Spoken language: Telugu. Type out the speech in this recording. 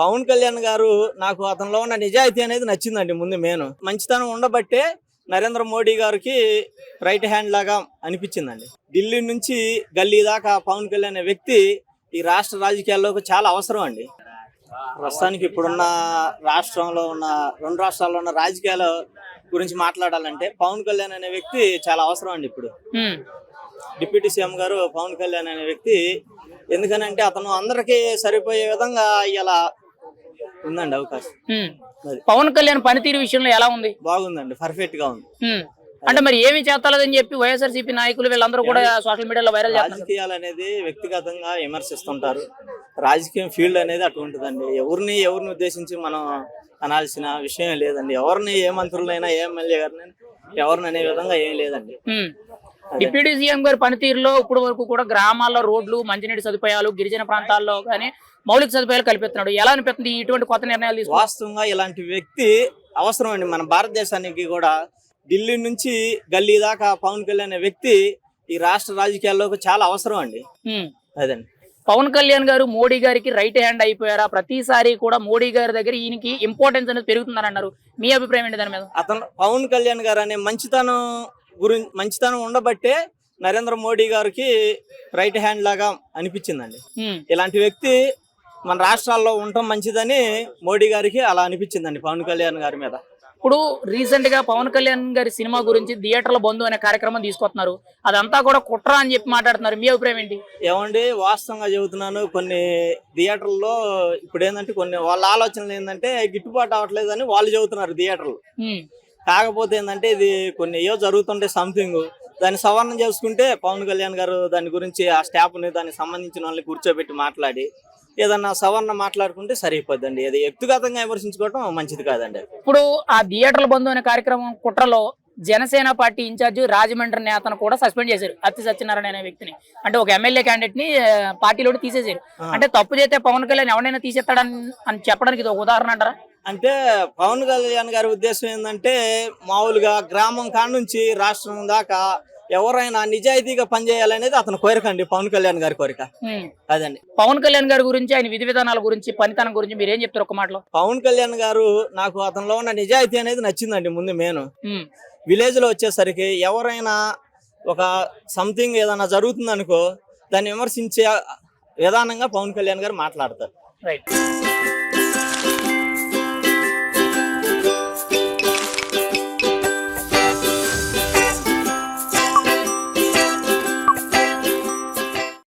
పవన్ కళ్యాణ్ గారు నాకు అతనిలో ఉన్న నిజాయితీ అనేది నచ్చిందండి ముందు మేను మంచితనం ఉండబట్టే నరేంద్ర మోడీ గారికి రైట్ హ్యాండ్ లాగా అనిపించిందండి. ఢిల్లీ నుంచి గల్లీ దాకా పవన్ కళ్యాణ్ అనే వ్యక్తి ఈ రాష్ట్ర రాజకీయాల్లోకి చాలా అవసరం అండి. ప్రస్తుతానికి ఇప్పుడున్న రాష్ట్రంలో ఉన్న రెండు రాష్ట్రాల్లో ఉన్న రాజకీయాల గురించి మాట్లాడాలంటే పవన్ కళ్యాణ్ అనే వ్యక్తి చాలా అవసరం అండి ఇప్పుడు. డిప్యూటీ సీఎం గారు పవన్ కళ్యాణ్ అనే వ్యక్తి ఎందుకనంటే అతను అందరికీ సరిపోయే విధంగా ఇలా ఉందండి అవకాశం. ఉమ్. పవన్ కళ్యాణ్ పనితీరు విషయంలో ఎలా ఉంది? బాగుందండి పర్ఫెక్ట్గా ఉంది. ఉమ్. అంటే మరి ఏమి చేస్తలేదని చెప్పి వైఎస్ఆర్సీపీ నాయకులు వీళ్ళందరూ కూడా సోషల్ మీడియాలో వైరల్ చేస్తున్నారు. రాజకీయాలు అనేది వ్యక్తిగతంగా విమర్శిస్తుంటారు. రాజకీయం ఫీల్డ్ అనేది అటువంటిదండి ఎవరిని ఎవరిని ఉద్దేశించి మనం అనాల్సిన విషయం లేదండి. ఎవరిని ఏ మంత్రులైనా ఏ ఎమ్మెల్యే గారిని ఎవరిని అనే విధంగా ఏం లేదండి. ఉమ్. డిప్యూటీ సీఎం గారి పనితీరులో ఇప్పుడు వరకు కూడా గ్రామాల్లో రోడ్లు మంచినీటి సదుపాయాలు గిరిజన ప్రాంతాల్లో కానీ మౌలిక సదుపాయాలు కల్పిస్తున్నాడు. ఎలా అనిపిస్తుంది ఇటువంటి కొత్త నిర్ణయాలు తీసుకు వాస్తవంగా ఇలాంటి వ్యక్తి అవసరం అండి. మన భారతదేశానికి కూడా ఢిల్లీ నుంచి గల్లీ దాకా పవన్ కళ్యాణ్ అనే వ్యక్తి ఈ రాష్ట్ర రాజకీయాల్లోకి చాలా అవసరం అండి. అదండి. పవన్ కళ్యాణ్ గారు మోడీ గారికి రైట్ హ్యాండ్ అయిపోయారా? ప్రతిసారి కూడా మోడీ గారి దగ్గర ఈయనకి ఇంపార్టెన్స్ అనేది పెరుగుతుందని అన్నారు. మీ అభిప్రాయం ఏంటి దాని మీద? అతను పవన్ కళ్యాణ్ గారు అనే మంచితనం గురించి మంచితనం ఉండబట్టే నరేంద్ర మోడీ గారికి రైట్ హ్యాండ్ లాగా అనిపించిందండి. ఇలాంటి వ్యక్తి మన రాష్ట్రాల్లో ఉండటం మంచిదని మోడీ గారికి అలా అనిపించిందండి పవన్ కళ్యాణ్ గారి మీద. ఇప్పుడు రీసెంట్గా పవన్ కళ్యాణ్ గారి సినిమా గురించి థియేటర్ల బంధు అనే కార్యక్రమం తీసుకొస్తున్నారు. అదంతా కూడా కుట్ర అని చెప్పి మాట్లాడుతున్నారు. మీ అభిప్రాయం ఏంటి? ఏమండి వాస్తవంగా చెబుతున్నాను కొన్ని థియేటర్లో ఇప్పుడు ఏంటంటే కొన్ని వాళ్ళ ఆలోచనలు ఏంటంటే గిట్టుబాటు అవ్వట్లేదని వాళ్ళు చెబుతున్నారు థియేటర్లు. కాకపోతే ఏంటంటే ఇది కొన్ని ఏవో జరుగుతుంటే సంథింగ్ దాన్ని సవరణ చేసుకుంటే పవన్ కళ్యాణ్ గారు దాని గురించి ఆ స్టాఫ్ని దానికి సంబంధించిన వాళ్ళని కూర్చోబెట్టి మాట్లాడి ఏదన్నా సవరణ మాట్లాడుకుంటే సరిపోద్దండి. అది వ్యక్తిగతంగా విమర్శించుకోవడం మంచిది కాదండి. ఇప్పుడు ఆ థియేటర్ల బంధు అనే కార్యక్రమం కుట్రలో జనసేన పార్టీ ఇన్ఛార్జ్ రాజమండ్రి నేతను కూడా సస్పెండ్ చేశారు. అత్తి సత్యనారాయణ అనే వ్యక్తిని. అంటే ఒక ఎమ్మెల్యే క్యాండిడేట్ని పార్టీలో తీసేశారు. అంటే తప్పు చేస్తే పవన్ కళ్యాణ్ ఎవరైనా తీసేస్తాడని అని చెప్పడానికి ఇది ఒక ఉదాహరణ అంటారా? అంటే పవన్ కళ్యాణ్ గారి ఉద్దేశం ఏంటంటే మామూలుగా గ్రామం కాడ నుంచి రాష్ట్రం దాకా ఎవరైనా నిజాయితీగా పనిచేయాలనేది అతని కోరిక అండి పవన్ కళ్యాణ్ గారి కోరిక. అదండి. పవన్ కళ్యాణ్ గారి గురించి ఆయన విధి విధానాల గురించి పనితనం గురించి మీరు ఏం చెప్తారు ఒక మాటలో? పవన్ కళ్యాణ్ గారు నాకు అతనిలో ఉన్న నిజాయితీ అనేది నచ్చిందండి ముందు ఉమ్. విలేజ్లో వచ్చేసరికి ఎవరైనా ఒక సంథింగ్ ఏదైనా జరుగుతుందనుకో దాన్ని విమర్శించే విధానంగా పవన్ కళ్యాణ్ గారు మాట్లాడతారు. రైట్.